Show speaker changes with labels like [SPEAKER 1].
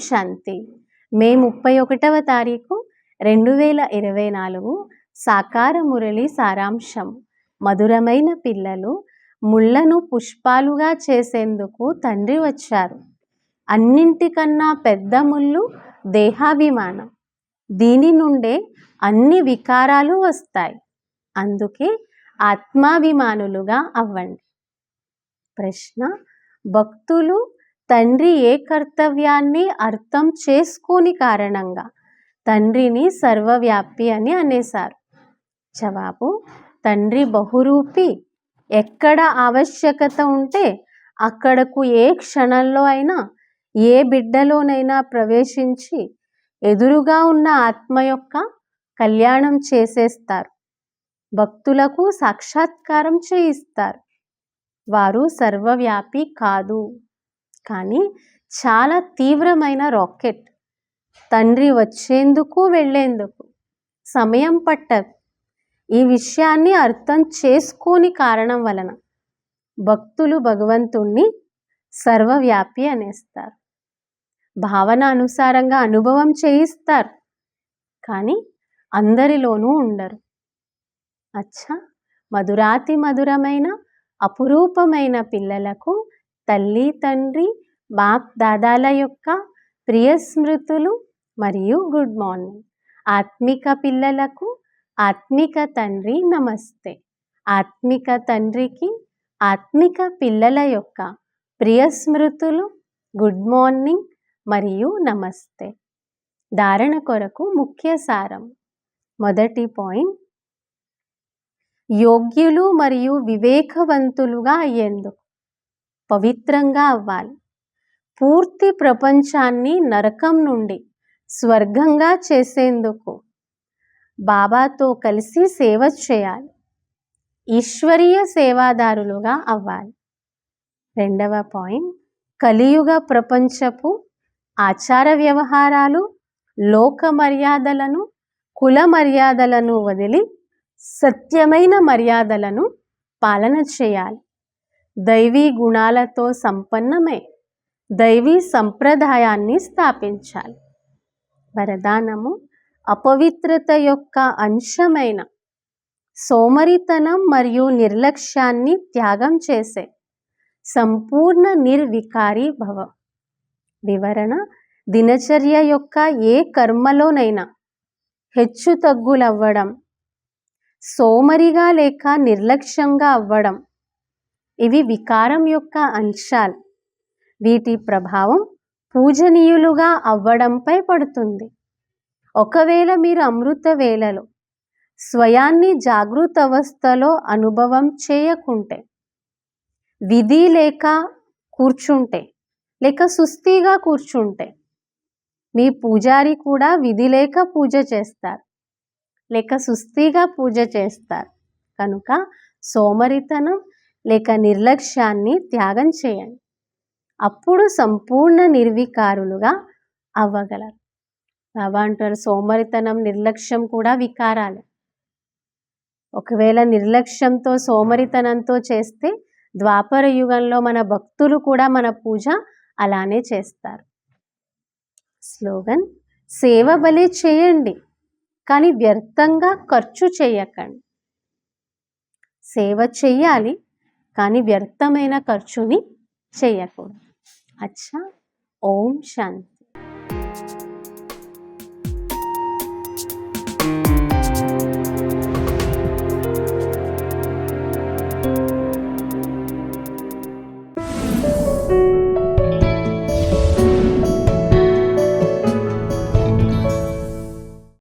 [SPEAKER 1] శాంతి. మే ముప్పై ఒకటవ తారీఖు రెండు వేల ఇరవై నాలుగు సాకార మురళి సారాంశం. మధురమైన పిల్లలు ముళ్ళను పుష్పాలుగా చేసేందుకు తండ్రి వచ్చారు. అన్నింటికన్నా పెద్ద ముళ్ళు దేహాభిమానం. దీని నుండే అన్ని వికారాలు వస్తాయి. అందుకే ఆత్మాభిమానులుగా అవ్వండి. ప్రశ్న భక్తులు తండ్రి ఏ కర్తవ్యాన్ని అర్థం చేసుకోని కారణంగా తండ్రిని సర్వవ్యాపి అని అనేశారు. జవాబు తండ్రి బహురూపి ఎక్కడ ఆవశ్యకత ఉంటే అక్కడకు ఏ క్షణంలో అయినా ఏ బిడ్డలోనైనా ప్రవేశించి ఎదురుగా ఉన్న ఆత్మ యొక్క కళ్యాణం చేసేస్తారు. భక్తులకు సాక్షాత్కారం చేయిస్తారు. వారు సర్వవ్యాపి కాదు. కానీ చాలా తీవ్రమైన రాకెట్. తండ్రి వచ్చేందుకు వెళ్ళేందుకు సమయం పట్టదు. ఈ విషయాన్ని అర్థం చేసుకోని కారణం వలన భక్తులు భగవంతుణ్ణి సర్వవ్యాపి అనేస్తారు. భావన అనుసారంగా అనుభవం చేయిస్తారు. కానీ అందరిలోనూ ఉండరు. అచ్చా! మధురాతి మధురమైన అపురూపమైన పిల్లలకు తల్లి తండ్రి బాప్ దాదాల యొక్క ప్రియ స్మృతులు మరియు గుడ్ మార్నింగ్. ఆత్మిక పిల్లలకు ఆత్మిక తండ్రి నమస్తే. ఆత్మిక తండ్రికి ఆత్మిక పిల్లల యొక్క ప్రియ స్మృతులు గుడ్ మార్నింగ్ మరియు నమస్తే. ధారణ కొరకు ముఖ్య సారం. మొదటి పాయింట్. యోగ్యులు మరియు వివేకవంతులుగా అయ్యేందుకు. పవిత్రంగా అవ్వాలి. పూర్తి ప్రపంచాన్ని నరకం నుండి స్వర్గంగా చేసేందుకు బాబాతో కలిసి సేవ చేయాలి. ఈశ్వరీయ సేవాదారులుగా అవ్వాలి. రెండవ పాయింట్ కలియుగ ప్రపంచపు ఆచార వ్యవహారాలు లోక మర్యాదలను కుల మర్యాదలను వదిలి సత్యమైన మర్యాదలను పాలన చేయాలి. దైవీ గుణాలతో సంపన్నమై. దైవీ సంప్రదాయాన్ని స్థాపించాలి. వరదానము అపవిత్రత యొక్క అంశమైన సోమరితనం మరియు నిర్లక్ష్యాన్ని త్యాగం చేసే సంపూర్ణ నిర్వికారి భవ. వివరణ దినచర్య యొక్క ఏ కర్మలోనైనా హెచ్చు తగ్గులవ్వడం సోమరిగా లేక నిర్లక్ష్యంగా అవ్వడం ఇవి వికారం యొక్క అంశాలు. వీటి ప్రభావం పూజనీయులుగా అవ్వడంపై పడుతుంది. ఒకవేళ మీరు అమృత వేళలో స్వయాన్ని జాగృత అవస్థలో అనుభవం చేయకుంటే విధి లేక కూర్చుంటే లేక సుస్థిగా కూర్చుంటే మీ పూజారి కూడా విధి లేక పూజ చేస్తారు. లేక సుస్థిగా పూజ చేస్తారు. కనుక సోమరితనం లేక నిర్లక్ష్యాన్ని త్యాగం చేయండి. అప్పుడు సంపూర్ణ నిర్వికారులుగా అవ్వగలరు. బాబా అంటారు సోమరితనం నిర్లక్ష్యం కూడా వికారాలే. ఒకవేళ నిర్లక్ష్యంతో సోమరితనంతో చేస్తే ద్వాపర యుగంలో మన భక్తులు కూడా మన పూజ అలానే చేస్తారు. స్లోగన్ సేవ బలి చేయండి కానీ వ్యర్థంగా ఖర్చు చేయకండి. సేవ చెయ్యాలి కానీ వ్యర్థమైన ఖర్చుని చేయకూడదు. అచ్చా. ఓం శాంతి.